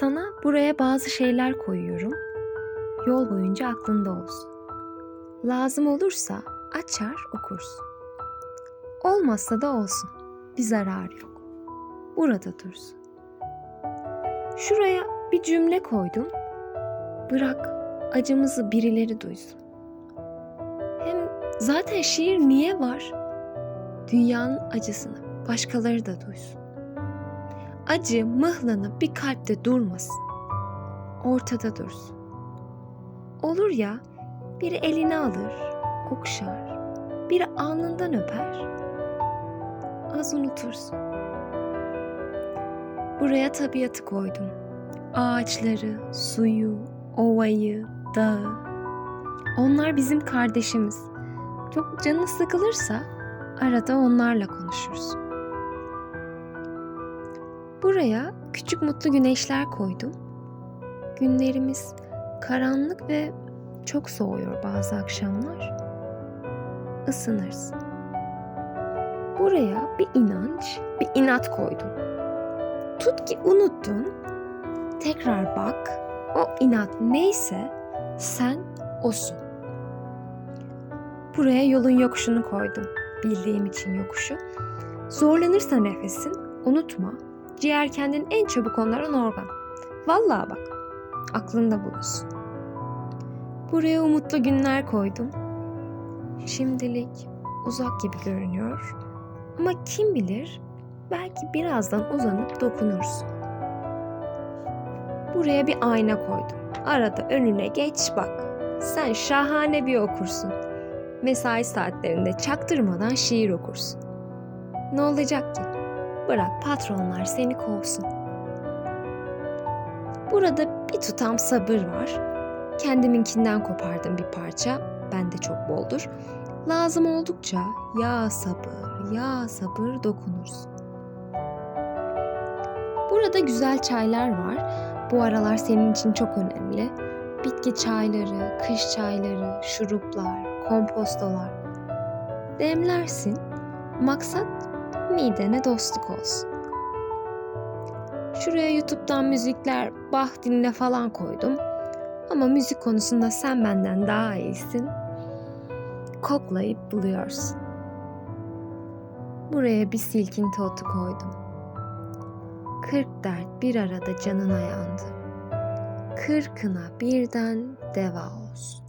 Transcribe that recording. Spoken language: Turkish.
Sana buraya bazı şeyler koyuyorum. Yol boyunca aklında olsun. Lazım olursa açar okursun. Olmazsa da olsun. Bir zararı yok. Burada dursun. Şuraya bir cümle koydum. Bırak acımızı birileri duysun. Hem zaten şiir niye var? Dünyanın acısını başkaları da duysun. Acı mıhlanıp bir kalpte durmasın. Ortada dursun. Olur ya biri elini alır, okşar, biri alnından öper. Az unutursun. Buraya tabiatı koydum. Ağaçları, suyu, ovayı, dağı. Onlar bizim kardeşimiz. Çok canı sıkılırsa arada onlarla konuşuruz. Buraya küçük mutlu güneşler koydum. Günlerimiz karanlık ve çok soğuyor bazı akşamlar. Isınırsın. Buraya bir inanç, bir inat koydum. Tut ki unuttun. Tekrar bak. O inat neyse sen osun. Buraya yolun yokuşunu koydum. Bildiğim için yokuşu. Zorlanırsa nefesin unutma. Ciğer kendin en çabuk onaran organ. Vallahi bak. Aklında bulunsun. Buraya umutlu günler koydum. Şimdilik uzak gibi görünüyor. Ama kim bilir belki birazdan uzanıp dokunursun. Buraya bir ayna koydum. Arada önüne geç bak. Sen şahane bir okursun. Mesai saatlerinde çaktırmadan şiir okursun. Ne olacak ki? Bırak patronlar seni kovsun. Burada bir tutam sabır var. Kendiminkinden kopardım bir parça. Bende çok boldur. Lazım oldukça ya sabır, ya sabır dokunursun. Burada güzel çaylar var. Bu aralar senin için çok önemli. Bitki çayları, kış çayları, şuruplar, kompostolar. Demlersin. Maksat midene dostluk olsun. Şuraya YouTube'dan müzikler, bah dinle falan koydum. Ama müzik konusunda sen benden daha iyisin. Koklayıp buluyorsun. Buraya bir silkinti otu koydum. Kırk dert bir arada canına yandı. Kırkına birden deva olsun.